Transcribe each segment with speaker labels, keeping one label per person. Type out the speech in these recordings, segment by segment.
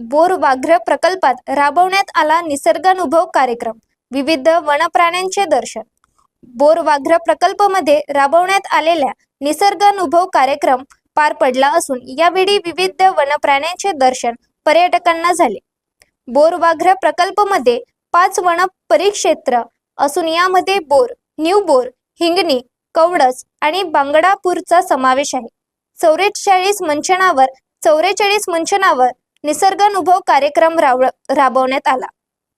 Speaker 1: Bore व्याघ्र प्रकल्पात राबवण्यात आला निसर्गानुभव कार्यक्रम. विविध वनप्राण्यांचे दर्शन. बोर व्याघ्र प्रकल्पमध्ये राबवण्यात आलेल्या निसर्गानुभव कार्यक्रम पार पडला असून यावेळी विविध वनप्राण्यांचे दर्शन पर्यटकांना झाले. बोर व्याघ्र प्रकल्पमध्ये पाच वन परिक्षेत्र असून यामध्ये बोर न्यू बोर हिंगणी कवडस आणि बांगडापूरचा समावेश आहे. चौवेचाळीस मंचनावर चौवेचाळीस मंचनावर निसर्गानुभव कार्यक्रम राव राबवण्यात आला.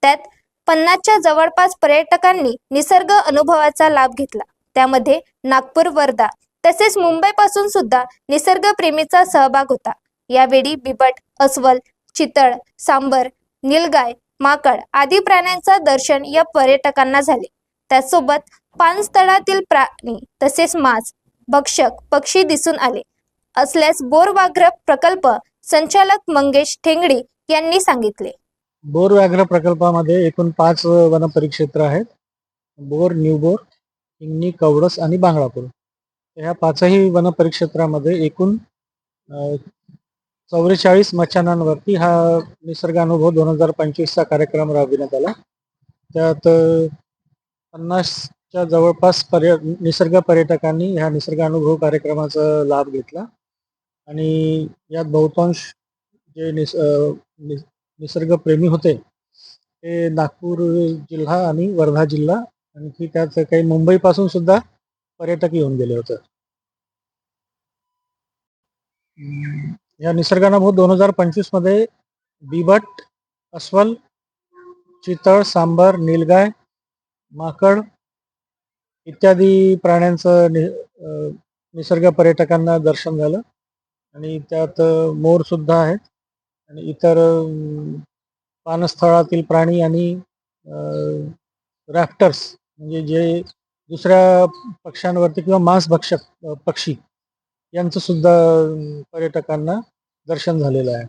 Speaker 1: त्यात पन्नासच्या जवळपास पर्यटकांनी निसर्ग अनुभवाचा लाभ घेतला. त्यामध्ये नागपूर वर्धा तसेच मुंबईपासून सुद्धा निसर्गप्रेमीचा सहभाग होता. यावेळी बिबट अस्वल चितळ सांबर निलगाय माकड आदी प्राण्यांचा दर्शन या पर्यटकांना झाले. त्यासोबत पानस्थळातील प्राणी तसेच मांस भक्षक पक्षी दिसून आले. असल्यास बोर व्याघ्र प्रकल्प संचालक मंगेश ठेंगडी यांनी सांगितले.
Speaker 2: बोर व्याघ्र प्रकल्पामध्ये एकूण पाच वनपरिक्षेत्र आहेत. बोर न्यू बोर हिंगणी कवडस आणि बांगडापूर ह्या पाचही वनपरिक्षेत्रामध्ये एकूण चौवेचाळीस मचानांवरती हा निसर्गानुभव दोन हजार पंचवीसचा कार्यक्रम राबविण्यात आला. त्यात पन्नासच्या जवळपास पर्य निसर्ग पर्यटकांनी ह्या निसर्गानुभव कार्यक्रमाचा लाभ घेतला. आणि यात बहुतांश जे निस अ, निसर्गप्रेमी होते ते नागपूर जिल्हा आणि वर्धा जिल्हा आणखी त्यात काही मुंबईपासून सुद्धा पर्यटक येऊन गेले होते. या या भाऊ दोन हजार पंचवीसमध्ये बिबट अस्वल चितळ सांबर नीलगाय माकड इत्यादी प्राण्यांचं नि निसर्ग पर्यटकांना दर्शन झालं. आणि त्यात मोर सुद्धा आहेत. आणि इतर पानस्थळातील प्राणी आणि रॅप्टर्स म्हणजे जे दुसऱ्या पक्ष्यांवरती किंवा मांसभक्षक पक्षी यांचं सुद्धा पर्यटकांना दर्शन झालेलं आहे.